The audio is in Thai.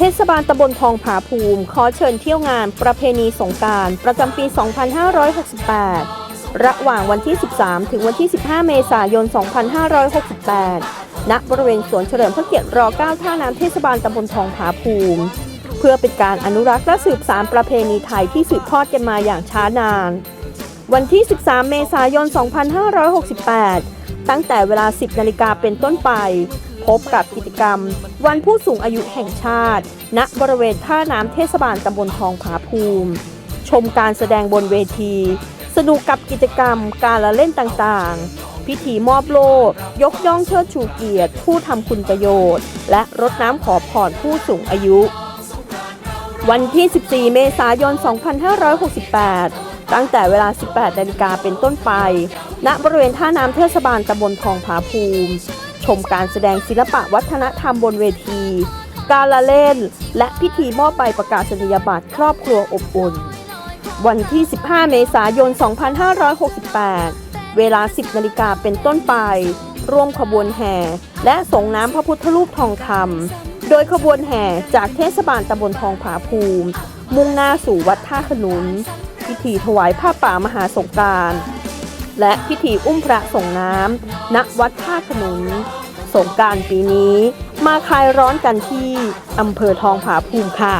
เทศบาลตำบลทองผาภูมิ ขอเชิญเที่ยวงานประเพณีสงการประจำปี 2568 ระหว่างวันที่ 13 ถึงวันที่ 15 เมษายน 2568 ณ บริเวณสวนเฉลิมพระเกียรติร9ท่าน้ำเทศบาลตำบลทองผาภูมิ เพื่อเป็นการอนุรักษ์และสืบสานประเพณีไทยที่สืบทอดกันมาอย่างช้านาน วันที่ 13 เมษายน 2568 ตั้งแต่เวลา 10 นาฬิกาเป็นต้นไป พบกับกิจกรรม วันผู้สูงอายุแห่งชาติ ณบริเวณท่าน้ำเทศบาลตำบลทองผาภูมิ ชมการแสดงบนเวที สนุกกับกิจกรรมการละเล่นต่างๆ พิธีมอบโล่ยกย่องเชิดชูเกียรติ ผู้ทำคุณประโยชน์ และรดน้ำขอพรผู้สูงอายุ วันที่ 14 เมษายน 2568 ตั้งแต่เวลา 18นาฬิกาเป็นต้นไป ณ บริเวณท่าน้ำเทศบาลตำบลทองผาภูมิ ชมการแสดงศิลปะวัฒนธรรมบนเวที การละเล่น และพิธีมอบใบประกาศนียบัตรครอบครัวอบอุ่น วันที่ 15 เมษายน 2568 เวลา 10นาฬิกาเป็นต้นไป ร่วมขบวนแห่ และส่งน้ำพระพุทธรูปทองคำ โดยขบวนแห่จากเทศบาลตำบลทองผาภูมิ มุ่งหน้าสู่วัดท่าขนุน พิธีถวายผ้าป่ามหาสงการและพิธีอุ้มพระส่งน้ำณวัดท่าขนุนสงการปีนี้มาคลายร้อนกันที่อำเภอทองผาภูมิค่ะ